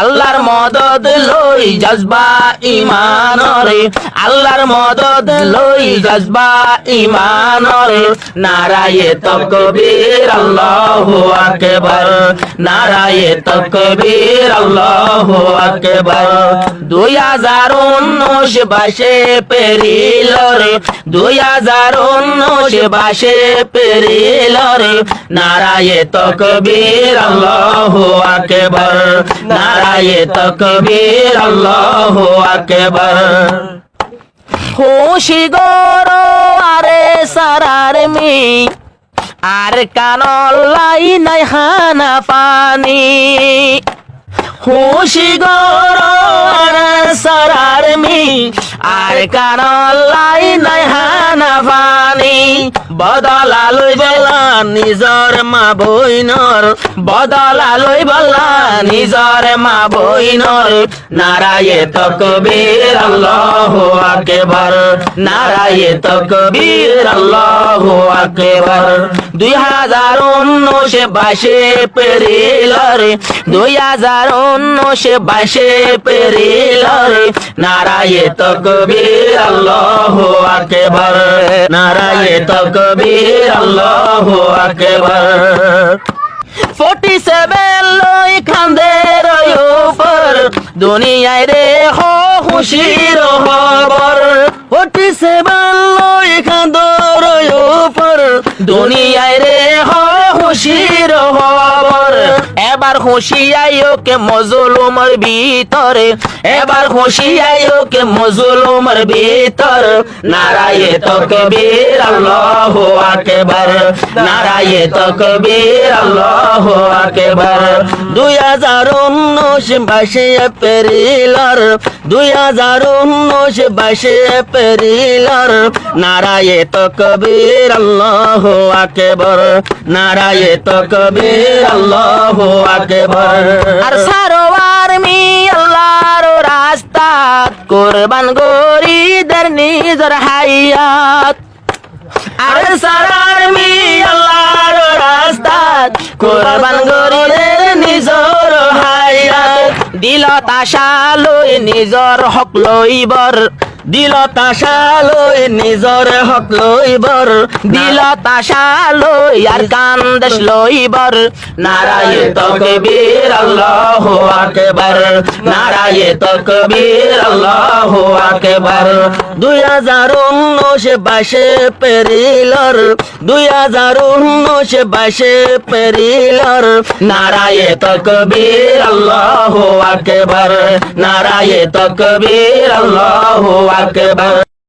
আল্লাহর মদদ লই জজবা ইমানরে আল্লাহর মদদ লই জজবা ইমানরে নারায়ে তকবীর আল্লাহু আকবার, নারায়ে তকবীর আল্লাহু আকবার। দুই হাজার উনিশ বাসে পেরিল রে দুই হাজার উনিশ বাসে পেরিল রে নারায়ে তকবীর আল্লাহু আকবার, নারায়ে তকবীর, আল্লাহু আকবার। খুশি গর আরে সারার মি আর কানলাই নাই হানা পানি। খুশি গর সারার মি আর কানলাই নাই হানা পানি। বদলালই বলা নিজর মা বইনর বদলালই বলা নিজর মা বইনর নারায়ে তকবীর আল্লাহু আকবার। নারায়ে তকবীর আল্লাহু আকবার। দুই হাজার উনিশ বাইশে পেরিল রে দুই হাজার উনিশ নারায়ে তকবীর আল্লাহু আকবার। নারায়ে তকবীর আল্লাহু আল্লাহ ফোর্টি সেভেন লই খান্দের উপর। দুনিয়ায় রে হো খুশির খবর। ফোর্টি সেভেন লই খান্দর উপর। দুনিয়ায় রে হো খুশির খবর। এবার খুশি আইও কে মজলুমর ভিতরে। এবার খুশি আইও কে মজলুমর ভিতর। নারায়ে তকবীর আল্লাহু আকবার। নারায়ে তকবীর আল্লাহু আকবার। দুই হাজার উনিশ বাইশে পেরিলর দুই হাজার উনিশ বাইশে পেরিলর নারায়ে তকবীর আল্লাহু আকবার। নারায়ে তকবীর আল্লাহু আকবার আর সারোয়ার মি আল্লাহর রাস্তা কোরবান গরিদের নিজর হায়াত। আর সারার মি আল্লাহর রাস্তা কোরবান গরিদের নিজর হায়াত। দিল তাশা লই নিজর হক লইবর। দিল তাশা লই নিজর হক লইবর। দিল তাশা লই আর কান্দেশ লইবর। নারায়ে তকবীর আল্লাহু আকবার। নারায়ে তকবীর আল্লাহু আকবার। দুই হাজার উনিশ বাইশে পেরিলর, দুই হাজার উনিশ বাইশে পেরিলর। নারায়ে তকবীর আল্লাহ আকবার, নারায়ে তকবীর আল্লাহ আকবার।